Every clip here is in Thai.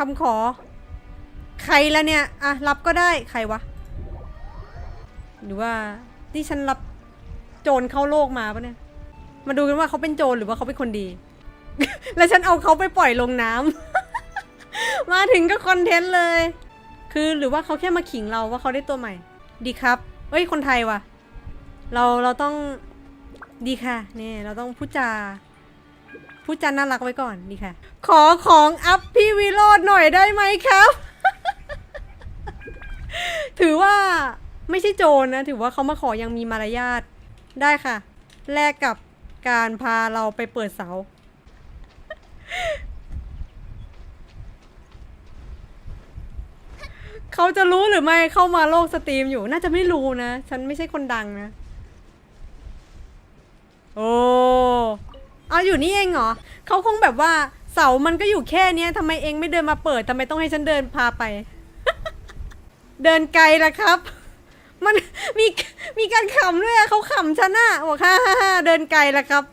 คำขอ ใครละเนี่ย อะ รับก็ได้ใครวะ หรือว่าที่ฉันรับโจรเข้าโลกมาปะเนี่ย มาดูกันว่าเขาเป็นโจรหรือว่าเขาเป็นคนดี แล้วฉันเอาเขาไปปล่อยลงน้ำ มาถึงก็คอนเทนต์เลย คือหรือว่าเขาแค่มาขิงเราว่าเขาได้ตัวใหม่ ดีครับ เอ้ย คนไทยวะเราเราต้องดีค่ะนี่เราต้องพูดจา พูดจาน่ารักไว้ก่อนดีค่ะ ขอของอัพพี่วิโรดหน่อยได้ไหมครับ ถือว่าไม่ใช่โจรนะ ถือว่าเขามาขอยังมีมารยาทได้ค่ะ แลกกับการพาเราไปเปิดเสา เขาจะรู้หรือไม่เข้ามาโลกสตรีมอยู่ น่าจะไม่รู้นะ ฉันไม่ใช่คนดังนะ โอ้ เอาอยู่นี่เองเหรอเขาคงแบบว่าเสามันก็อยู่แค่เนี้ยทำไมเองไม่เดินมาเปิดทำไมต้องให้ฉันเดินพาไป เดินไกลละครับ มันมีมีการขำด้วยอะเขาขำฉันอะบอกฮ่าฮ่าฮ่าเดินไกลละครับ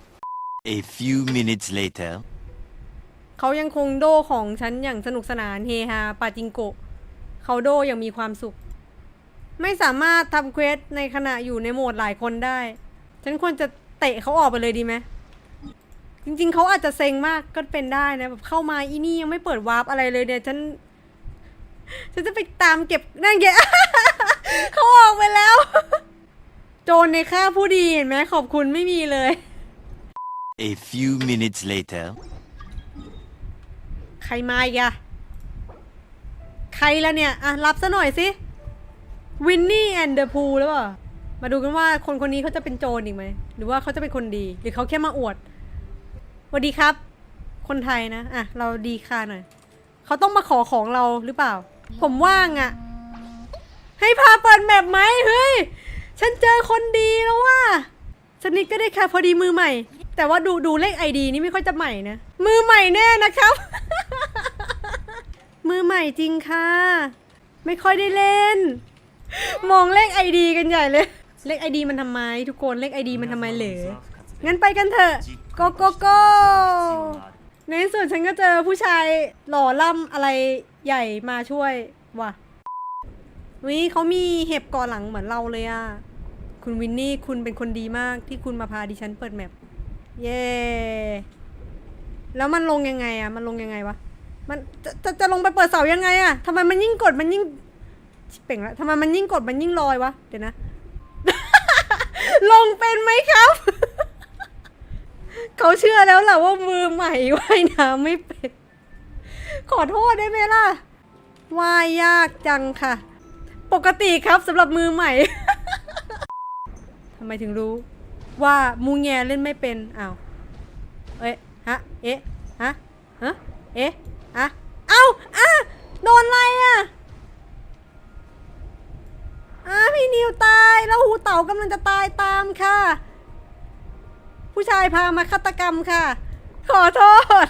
A few minutes later. เขายังคงโดของฉันอย่างสนุกสนานเฮฮาปาจิงโกะเขาโดอย่างมีความสุข ไม่สามารถทำเควสในขณะอยู่ในโหมดหลายคนได้ ฉันควรจะเตะเขาออกไปเลยดีไหม จริง ๆเขาอาจจะเซ็งมากก็เป็นได้นะแบบเข้ามาอีนี่ยังไม่เปิดวาร์ปอะไรเลยเนี่ยฉันฉันจะไปตามเก็บนั่นแกเขาออกไปแล้ว โจรในค่าผู้ดีเห็นไหมขอบคุณไม่มีเลย A few minutes later. ใครมาอีกอะใครละเนี่ย อะ รับซะหน่อยสิวินนี่แอนเดอร์พูหรือเปล่า มาดูกันว่าคนคนนี้เขาจะเป็นโจรอีกไหม หรือว่าเขาจะเป็นคนดี หรือเขาแค่มาอวด สวัสดีครับ คนไทยนะ อะ เราดีค่ะหน่อยเขาต้องมาขอของเราหรือเปล่า ผมว่างอะให้พาเปิดแมปไหมเฮ้ย ฉันเจอคนดีแล้วว่าสนิทก็ได้ค่ะพอดีมือใหม่ แต่ว่าดูดูเลขไอดีนี่ไม่ค่อยจะใหม่นะ มือใหม่แน่นะครับ มือใหม่จริงค่ะ ไม่ค่อยได้เล่น มองเลขไอดีกันใหญ่เลย เลขไอดีมันทำไม ทุกคนเลขไอดีมันทำไมเหรอ งั้นไปกันเถอะโกโกโก้ในที่สุดฉันก็เจอผู้ชายหล่อล่ำอะไรใหญ่มาช่วยว่ะวิเขามีเห็บก่อหลังเหมือนเราเลยอะคุณวินนี่คุณเป็นคนดีมากที่คุณมาพาดิฉันเปิดแมปเย้แล้วมันลงยังไงอะมันลงยังไงวะมันจะจะจะลงไปเปิดเสายังไงอะทำไมมันยิ่งกดมันยิ่งเป่งละทำไมมันยิ่งกดมันยิ่งลอยวะเดี๋ยวนะ ลงเป็นไหมครับ เขาเชื่อแล้วแหละว่ามือใหม่ว่ายน้ำไม่เป็น ขอโทษได้ไหมล่ะว่ายยากจังค่ะ ปกติครับสำหรับมือใหม่ทำไมถึงรู้ ว่ามูแงเล่นไม่เป็นอ้าวเอ๊ะฮะเอ๊ะฮะฮะเอ๊ะอะเอ้าอะโดนอะไรอะอะพี่นิวตายแล้วหูเต่ากำลังจะตายตามค่ะ ผู้ชายพามาฆาตกรรมค่ะ ขอโทษ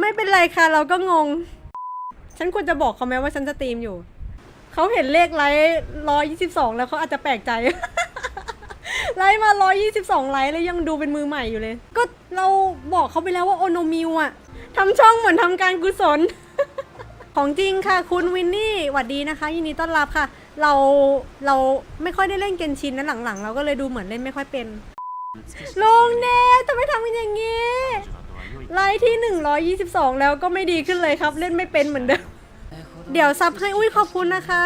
ไม่เป็นไรค่ะ เราก็งง ฉันควรจะบอกเขาไหมว่าฉันจะตรีมอยู่ เขาเห็นเลขไลค์ร้อยยี่สิบสองแล้วเขาอาจจะแปลกใจ ไลค์มา122ไลค์แล้วยังดูเป็นมือใหม่อยู่เลย ก็เราบอกเขาไปแล้วว่าโอโนมิวอะทำช่องเหมือนทำการกุศล ของจริงค่ะ คุณวินนี่หวัดดีนะคะยินดีต้อนรับค่ะ เราเราไม่ค่อยได้เล่นเกนชินนะหลังๆ เราก็เลยดูเหมือนเล่นไม่ค่อยเป็น ลงเนทำไมทำกันอย่างนี้ไลค์ที่ 122 แล้วก็ไม่ดีขึ้นเลยครับ เล่นไม่เป็นเหมือนเดิม เดี๋ยวซับให้อุ้ยขอบคุณนะคะ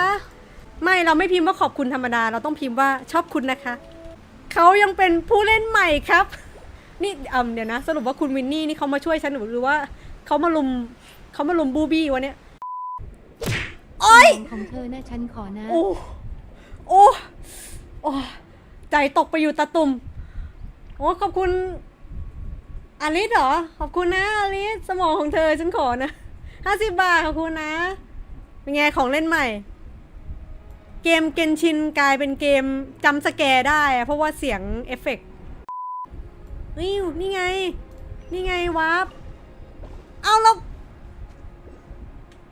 ไม่เราไม่พิมพ์ว่าขอบคุณธรรมดา เราต้องพิมพ์ว่าชอบคุณนะคะ เขายังเป็นผู้เล่นใหม่ครับ นี่อ่าเดี๋ยวนะ สรุปว่าคุณวินนี่นี่เขามาช่วยฉันหรือว่าเขามาลุมเขามาลุมบูบี้วะเนี่ยโอ๊ยของเธอนะฉันขอนะ โอ้โอ้โอ้ใจตกไปอยู่ตะตุ่ม โอ้ขอบคุณอลิสเหรอ ขอบคุณนะอลิสสมองของเธอฉันขอนะห้าสิบบาทขอบคุณนะ เป็นไงของเล่นใหม่ เกมเกนชินกลายเป็นเกมจำสแกร์ได้อะเพราะว่าเสียงเอฟเฟกต์นี่นี่ไง นี่ไงวาร์ปเอาแล้ว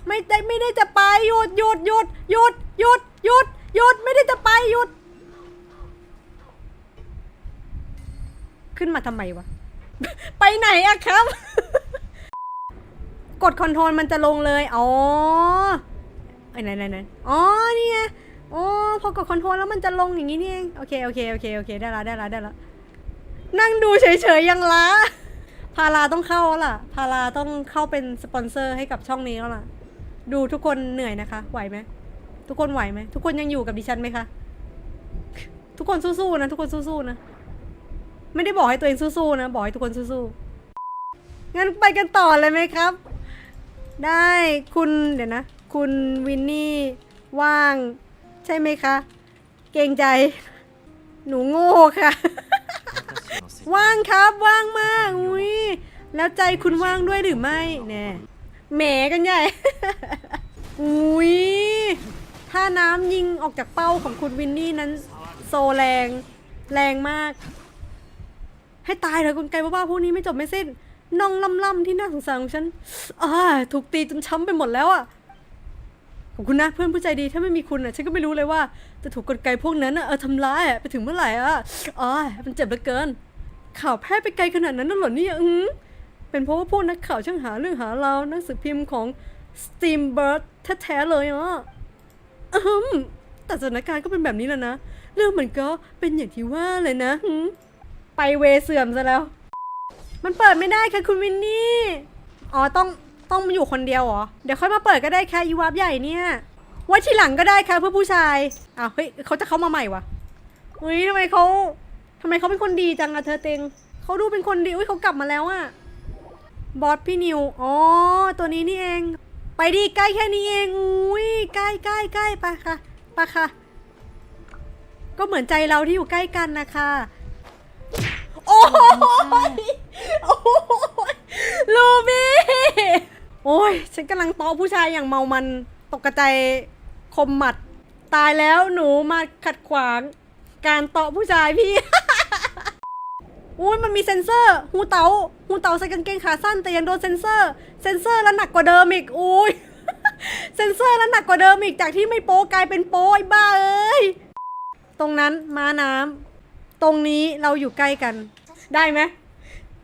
ไม่ได้ไม่ได้จะไปหยุดหยุดหยุดหยุดหยุดหยุดหยุดไม่ได้จะไปหยุด ขึ้นมาทำไมวะ ไปไหนอะครับกกดคอนโทรลมันจะลงเลย อ๋อไอ้ไหนไหนไหนอ๋อนี่ไงอ๋อพอกดคอนโทรลแล้วมันจะลงอย่างนี้นี่เองโอเคโอเคโอเคโอเคได้ละได้ละได้ละนั่งดูเฉยๆยังละพาราต้องเข้าแล้วล่ะ พาราต้องเข้าเป็นสปอนเซอร์ให้กับช่องนี้แล้วล่ะ ดูทุกคนเหนื่อยนะคะ ไหวไหม ทุกคนไหวไหม ทุกคนยังอยู่กับดิฉันไหมคะ ทุกคนสู้ๆนะ ทุกคนสู้ๆนะ ไม่ได้บอกให้ตัวเองสู้ๆนะ บอกให้ทุกคนสู้ๆ งั้นไปกันต่อเลยไหมครับ ได้คุณเดี๋ยวนะ คุณวินนี่ว่าง ใช่ไหมคะ เกรงใจ หนูโง่ค่ะ ว่างครับว่างมากอุ้ยแล้วใจคุณว่างด้วยหรือไม่แน่แหมกันใหญ่ อุ้ยถ้าน้ำยิงออกจากเป้าของคุณวินนี่นั้น โซแรง แรงมาก ให้ตายเถอะกลไกบ้าๆพวกนี้ไม่จบไม่สิ้นน้องล่ำๆที่น่าสงสารของฉันอ่าถูกตีจนช้ำไปหมดแล้วอะขอบคุณนะเพื่อนผู้ใจดีถ้าไม่มีคุณอะฉันก็ไม่รู้เลยว่าจะถูกกลไกพวกนั้นอะเออทำร้ายไปถึงเมื่อไหร่อะอ๋อมันเจ็บเหลือเกิน ข่าวแพร่ไปไกลขนาดนั้นน่ะหรอเนี่ยอืมเป็นเพราะว่าพวกนักข่าวช่างหาเรื่องหาเราหนังสือพิมพ์ของ Steambird แท้ๆเลยอะอืมแต่สถานการณ์ก็เป็นแบบนี้แล้วนะ เรื่องมันก็เป็นอย่างที่ว่าเลยนะหืม ไปเวเสื่อมซะแล้ว มันเปิดไม่ได้ค่ะคุณวินนี่ อ๋อต้องต้องอยู่คนเดียวเหรอ เดี๋ยวค่อยมาเปิดก็ได้ค่ะยีวาบใหญ่เนี่ยไว้ทีหลังก็ได้ค่ะเพื่อผู้ชายอ้าวเฮ้ยเขาจะเข้ามาใหม่วะเฮ้ยทำไมเขาทำไมเขาเป็นคนดีจังอะเธอเต็งเขาดูเป็นคนดีอุ้ยเขากลับมาแล้วอะบอสพี่นิว อ๋อ ตัวนี้นี่เอง ไปดีใกล้แค่นี้เองอุ้ยใกล้ใกล้ใกล้ไปค่ะไปค่ะ ก็เหมือนใจเราที่อยู่ใกล้กันนะคะ โอ้ยโอ้ยลูบี้โอ้ย ฉันกำลังต้อผู้ชายอย่างเมามันตกกระใจายคมหมัด ตายแล้วหนูมาขัดขวาง การเตาะผู้ชายพี่ อุ้ยมันมีเซ็นเซอร์หูเตาหูเตาใส่กางเกงขาสั้นแต่ยังโดนเซ็นเซอร์ เซ็นเซอร์แล้วหนักกว่าเดิมอีกอุ้ยเซ็นเซอร์แล้วหนักกว่าเดิมอีกจากที่ไม่โป๊กลายเป็นโป๊ไอ้บ้าเอ้ย ตรงนั้นม้าน้ำตรงนี้เราอยู่ใกล้กัน ได้ไหม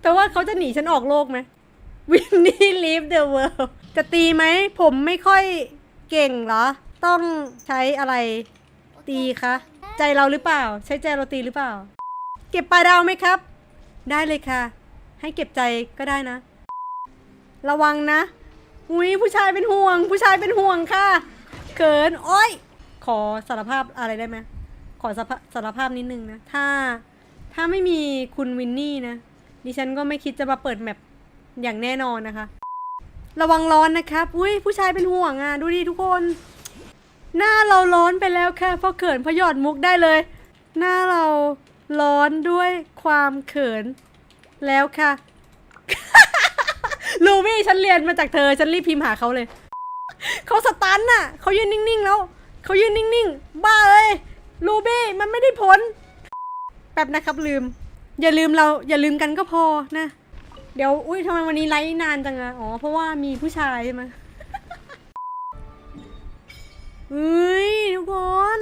แต่ว่าเขาจะหนีฉันออกโลกไหมวินนี่ leave the world จะตีไหม ผมไม่ค่อยเก่งเหรอ ต้องใช้อะไรตีคะ ใจเราหรือเปล่า ใช้ใจเราตีหรือเปล่า เก็บปลาดาวไหมครับ ได้เลยค่ะ ให้เก็บใจก็ได้นะ ระวังนะ อุ้ยผู้ชายเป็นห่วง ผู้ชายเป็นห่วงค่ะ เขิน โอ้ย ขอสารภาพอะไรได้ไหม ขอสารภาพนิดนึงนะ ถ้า ถ้าไม่มีคุณวินนี่นะ ดิฉันก็ไม่คิดจะมาเปิดแมปอย่างแน่นอนนะคะ ระวังร้อนนะครับ อุ้ยผู้ชายเป็นห่วงอะ ดูดิทุกคน หน้าเราร้อนไปแล้วค่ะเพราะเขินพราะหยอดมุกได้เลย หน้าเราร้อนด้วยความเขินแล้วค่ะลูวี่ฉันเรียนมาจากเธอ ฉันรีบพิมพ์หาเขาเลย เขาสตันน่ะ เขายืนนิ่งๆแล้ว เขายืนนิ่งๆ บ้าเอ้ยลูบี้มันไม่ได้ผล แป๊บนะครับลืม อย่าลืมเราอย่าลืมกันก็พอนะ เดี๋ยวอุ้ยทำไมวันนี้ไลฟ์นานจังอะอ๋อเพราะว่ามีผู้ชายใช่ไหมเฮ้ยทุกคน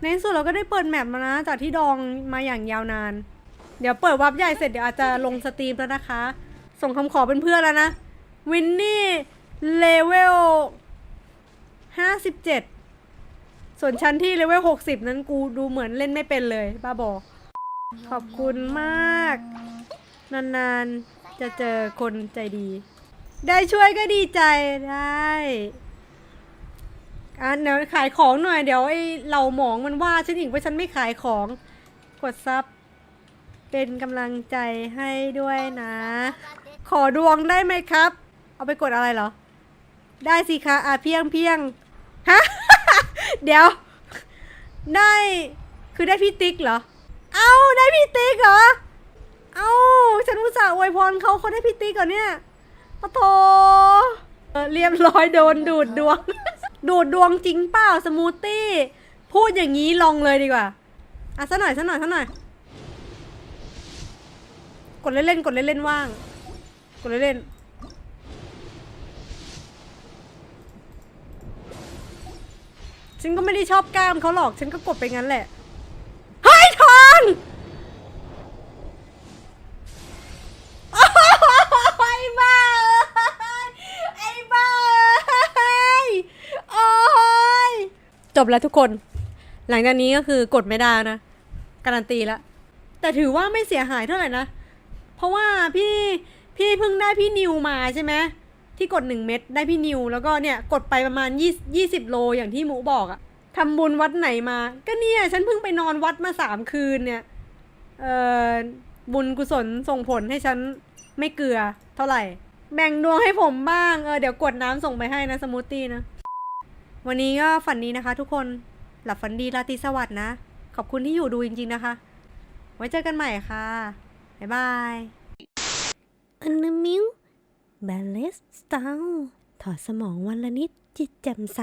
ในที่สุดเราก็ได้เปิดแมปมานะ จากที่ดองมาอย่างยาวนาน เดี๋ยวเปิดวับใหญ่เสร็จเดี๋ยวอาจจะลงสตรีมแล้วนะคะ ส่งคำขอเป็นเพื่อนแล้วนะ วินนี่เลเวลห้าสิบเจ็ดส่วนชั้นที่เลเวลหกสิบนั้นกูดูเหมือนเล่นไม่เป็นเลย บ้าบอ ขอบคุณมาก นานๆ จะเจอคนใจดี ได้ช่วยก็ดีใจได้อะเดี๋ยวขายของหน่อยเดี๋ยวไอ้เหล่าหมองมันว่าฉันอีกว่าฉันไม่ขายของ กดซับเป็นกำลังใจให้ด้วยนะ ขอดวงได้ไหมครับ เอาไปกดอะไรเหรอ ได้สิคะอะเพียงเพียงฮะ เดี๋ยว ได้ คือได้พี่ติ๊กเหรอ เอาได้พี่ติ๊กเหรอ เอาฉันอุตส่าห์อวยพรเขาเขาได้พี่ติ๊กเหรอเนี่ยปะโถเอเรียบร้อยโดนดูดดวง ดูดดวงจริงเปล่าสมูทตี้ พูดอย่างนี้ลองเลยดีกว่า อะสักหน่อยสักหน่อยสักหน่อย กดเล่นๆกดเล่นๆว่าง กดเล่นๆฉันก็ไม่ได้ชอบกล้ามเขาหรอก ฉันก็กดไปงั้นแหละ เฮ้ยทองโอ้ยบ้าเอ้ยไอ้ จบแล้วทุกคน หลังจากนี้ก็คือกดไม่ได้นะ การันตีแล้วแต่ถือว่าไม่เสียหายเท่าไหร่นะ เพราะว่าพี่พี่เพิ่งได้พี่นิวมาใช่ไหมที่กดหนึ่งเม็ดได้พี่นิว แล้วก็เนี่ยกดไปประมาณยี่สิบโลอย่างที่หมูบอกอะทำบุญวัดไหนมา ก็เนี่ยฉันเพิ่งไปนอนวัดมาสามคืนเนี่ย เอ่อบุญกุศลส่งผลให้ฉันไม่เกลือเท่าไหร่ แบ่งดวงให้ผมบ้าง เออเดี๋ยวกดน้ำส่งไปให้นะสมูทตี้นะ วันนี้ก็ฝันดีนะคะทุกคน หลับฝันดีราตรีสวัสดิ์นะ ขอบคุณที่อยู่ดูจริงๆนะคะ ไว้เจอกันใหม่ค่ะ บ๊ายบายอันนมิวแบลเลสสตาถอดสมองวันละนิดจิตแจ่มใส